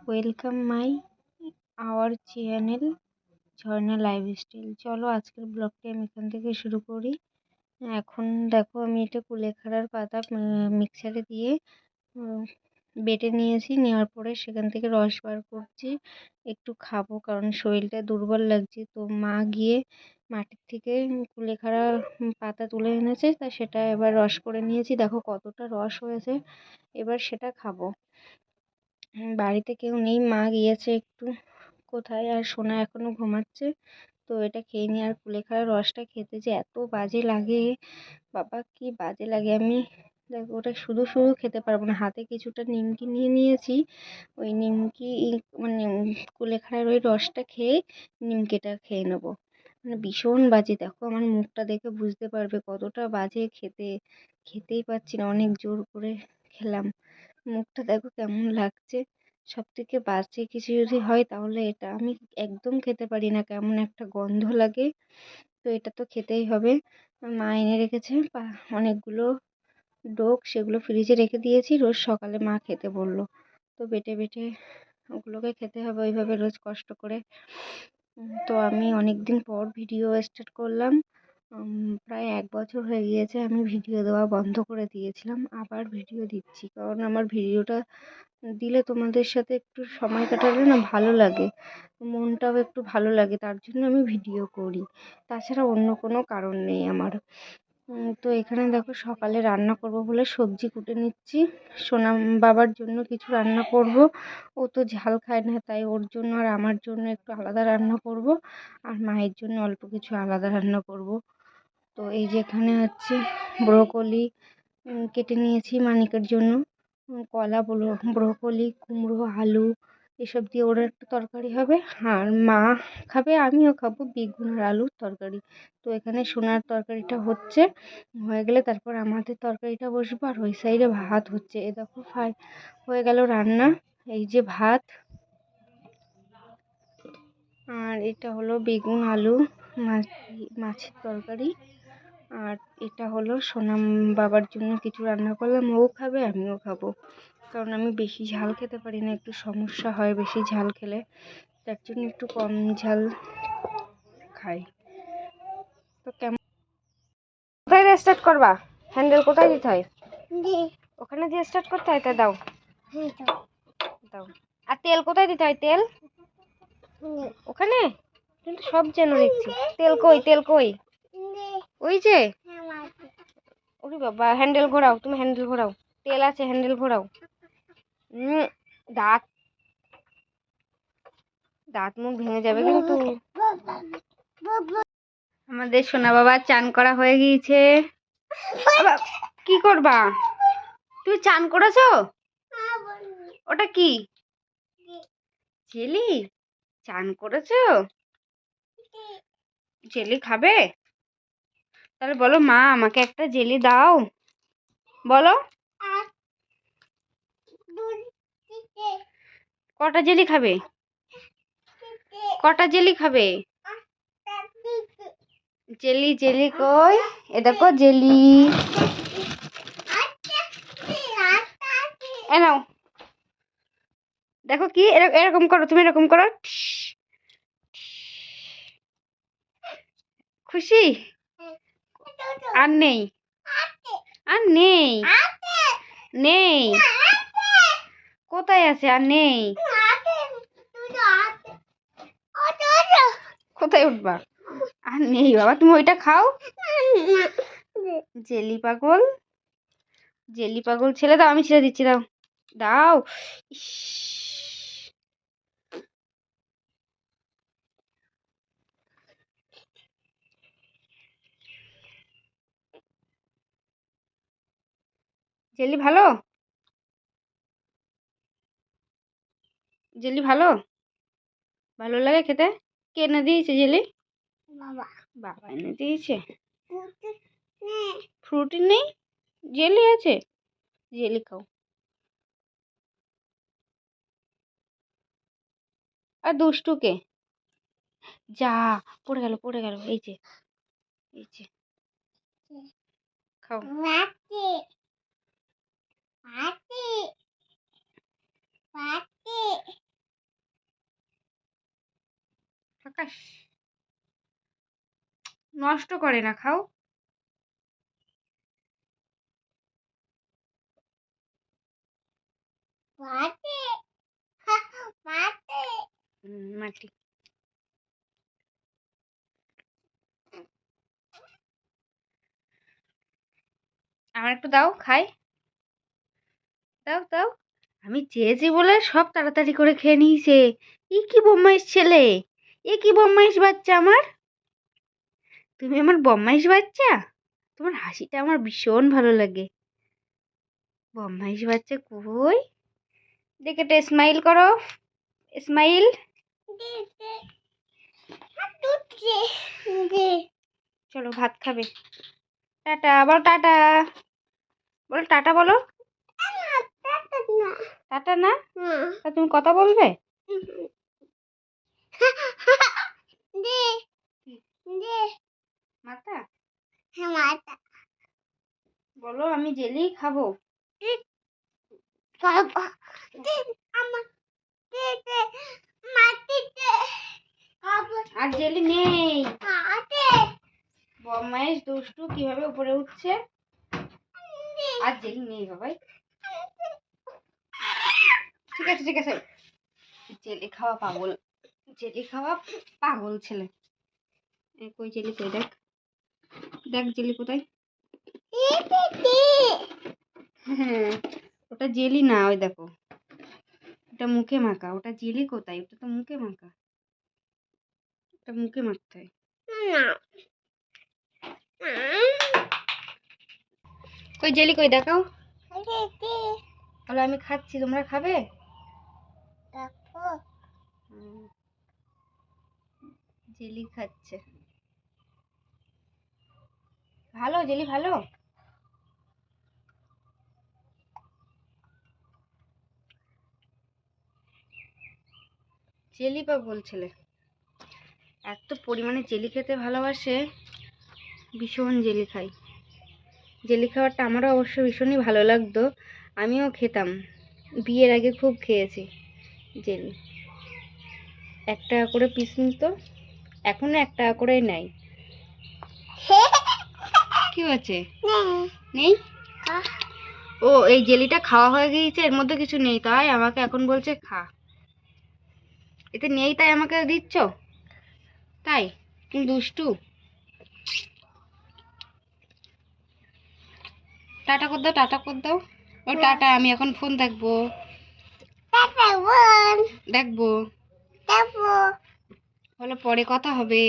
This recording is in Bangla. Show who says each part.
Speaker 1: Welcome my our channel Jharna lifestyle চলো আজকের ব্লগটি আমি এখান থেকে শুরু করি। এখন দেখো আমি এটা কুলেখাড়ার পাতা মিক্সারে দিয়ে বেটে নিয়েছি। নেওয়ার পরে সেখান থেকে রস বার করছি। একটু খাব কারণ শরীরটা দুর্বল লাগছে। তো মা গিয়ে মাটির থেকে কুলেখাড়া পাতা তুলে এনেছে। তা সেটা এবার রস করে নিয়েছি। দেখো কতটা রস হয়েছে। এবার সেটা খাব। বাড়িতে কেউ নেই, মা গিয়েছে একটু কোথায় আর সোনা এখনও ঘুমাচ্ছে। তো এটা খেয়ে নিই আর কুলেখাড়ার রসটা খেতে যে এত বাজে লাগে। বাবা, কি বাজে লাগে। আমি দেখো, ওটা শুধু শুধু খেতে পারব না, হাতে কিছুটা নিমকি নিয়ে নিয়েছি। ওই নিমকি মানে কুলেখাড়ার ওই রসটা খেয়ে নিমকিটা খেয়ে নেব। মানে ভীষণ বাজে, দেখো আমার মুখটা দেখে বুঝতে পারবে কতটা বাজে খেতে। খেতেই পাচ্ছি না, অনেক জোর করে খেলাম। মুখটা দেখো কেমন লাগছে। সব থেকে বাজে কিছু যদি হয় তাহলে এটা আমি একদম খেতে পারি না, কেমন একটা গন্ধ লাগে। তো এটা তো খেতেই হবে। মা এনে রেখেছে অনেকগুলো ডোক সেগুলো ফ্রিজে রেখে দিয়েছি, রোজ সকালে মা খেতে বলল। তো বেটে বেটে ওগুলোকে খেতে হবে ওইভাবে রোজ কষ্ট করে। তো আমি অনেক দিন পর ভিডিও স্টার্ট করলাম। প্রায় এক বছর হয়ে গিয়েছে আমি ভিডিও দেওয়া বন্ধ করে দিয়েছিলাম, আবার ভিডিও দিচ্ছি। কারণ আমার ভিডিওটা দিলে তোমাদের সাথে একটু সময় কাটালে না ভালো লাগে, মনটাও একটু ভালো লাগে, তার জন্য আমি ভিডিও করি। তাছাড়া অন্য কোনো কারণ নেই আমার। তো এখানে দেখো সকালে রান্না করব বলে সবজি কুটে নিচ্ছি, সোনাম বাবার জন্য কিছু রান্না করব, ও তো ঝাল খায় না, তাই ওর জন্য আর আমার জন্য একটু আলাদা রান্না করব, আর মায়ের জন্য অল্প কিছু আলাদা রান্না করব। তো এই যে এখানে হচ্ছে ব্রোকলি কেটে নিয়েছি মানিকের জন্য। কলা ব্রোকলি, কুমড়ো, আলু, এসব দিয়ে ওর একটা তরকারি হবে। আর মা খাবে, আমিও খাব বেগুন আর আলুর তরকারি। তো এখানে সোনার তরকারিটা হচ্ছে, হয়ে গেলে তারপর আমাদের তরকারিটা বসবো আর ওই সাইডে ভাত হচ্ছে। এ দেখো ফাই, হয়ে গেল রান্না। এই যে ভাত, আর এটা হলো বেগুন, আলু, মাছ, মাছের তরকারি। আর এটা হলো সোনাম বাবার জন্য কিছু রান্না করলাম। ও খাবে আমিও খাব। কারণ আমি বেশি ঝাল খেতে পারি না একটু সমস্যা হয় বেশি ঝাল খেলে। তার জন্য একটু কম ঝাল খাই। তো কেমন? কোথায় দিয়ে স্টার্ট করবা? হ্যান্ডেল কোথায় দিতে হয়? ওখানে দিয়ে স্টার্ট করতে হয় তা দাও। দাও। আর তেল কোথায় দিতে হয়? তেল? ওখানে? কিন্তু সব যেন দেখছি। তেল কই তেল কই? ওই যে? ওরে বাবা হ্যান্ডেল ঘোরাও তুমি হ্যান্ডেল ঘোরাও। তেল আছে হ্যান্ডেল ঘোরাও। দাঁত। দাঁত মুখ ভেঙে যাবে কিন্তু। আমাদের সোনা বাবা চান করা হয়ে গিয়েছে। কি করবা? তুমি চান করেছ? ওটা কি? জেলি? চান করেছ? জেলি খাবে? তাহলে বলো, মা, আমাকে একটা জেলি দাও। বলো। কটা জেলি খাবে? কটা জেলি খাবে? জেলি জেলি কই? এ দেখো, জেলি। এ নাও। দেখো কি এরকম করো, তুমি এরকম করো। খুশি? আর নেই? আর নেই? নেই? কোথায় আছে আর নেই? কোথায় উঠবা? আর নেই, বাবা, তুমি ওইটা খাও। জেলি পাগল। জেলি পাগল ছেলে দাও, আমি ছেড়ে দিচ্ছি, দাও। দাও। জেলি ভালো? জেলি ভালো? ভালো লাগে খেতে? কে এনে দিয়েছে জেলি?
Speaker 2: বাবা।
Speaker 1: বাবা এনে দিয়েছে। ফ্রুটি নেই? জেলি আছে? জেলি খাও। আর দুষ্টুকে যা পড়ে গেল পড়ে গেল। এই যে এই যে। খাও। আকাশ। নষ্ট করে না খাও।
Speaker 2: মাটি। মাটি।
Speaker 1: আমার একটু দাও খাই। দাও দাও। আমি চেয়েছি বলে সব তাড়াতাড়ি করে খেয়ে নিয়েছে। ই কি বম্মাইশ ছেলে? এ কি বম্মাইশ বাচ্চা আমার? তুমি আমার বম্মাইশ বাচ্চা? তোমার হাসিটা আমার ভীষণ ভালো লাগে। বম্মাইশ বাচ্চা কই? দেখে একটা স্মাইল করো। স্মাইল। চলো ভাত খাবে। টাটা, বলো টাটা। বলো টাটা বলো। টাটা না? তুমি কথা বলবে?
Speaker 2: দে। দে।
Speaker 1: মাতা বলো আমি জেলি খাব। আর জেলি নেই। বম্মাইশ দুষ্টু কীভাবে উপরে উঠছে? আর জেলি নেই বাবাই। ঠিক আছে ঠিক আছে। জেলি খাওয়া পাগল। জেলি খাওয়া পাগল ছেলে। কই জেলি কই? দেখ। দেখ জেলি কোথায়? হ্যাঁ ওটা জেলি না, ওই দেখো। ওটা মুখে মাখা। ওটা জেলি কোথায়? ওটা তো মুখে মাখা। ওটা মুখে মাখতে হয়। কই জেলি কই? দেখাও। তাহলে আমি খাচ্ছি। তোমরা খাবে? জেলি খাচ্ছে। ভালো, জেলি ভালো? জেলি পাগল ছেলে। এত পরিমাণে জেলি খেতে ভালোবাসে, ভীষণ জেলি খাই। জেলি খাওয়াটা আমারও অবশ্য ভীষণই ভালো লাগতো। আমিও খেতাম। বিয়ের আগে খুব খেয়েছি। জেলি। এক টাকা করে পিস নিত এখনও এক টাকা করে নেয়। কি হয়েছে? নেই। ও এই জেলিটা খাওয়া হয়ে গিয়েছে এর মধ্যে কিছু নেই তাই আমাকে এখন বলছে খা। এতে নেই তাই আমাকে দিচ্ছ? তাই? তুমি দুষ্টু। টাটা কর দাও টাটা কর দাও। ও টাটা আমি এখন ফোন দেখব। দেখব।
Speaker 2: দেখো
Speaker 1: বলো পরে কথা হবে।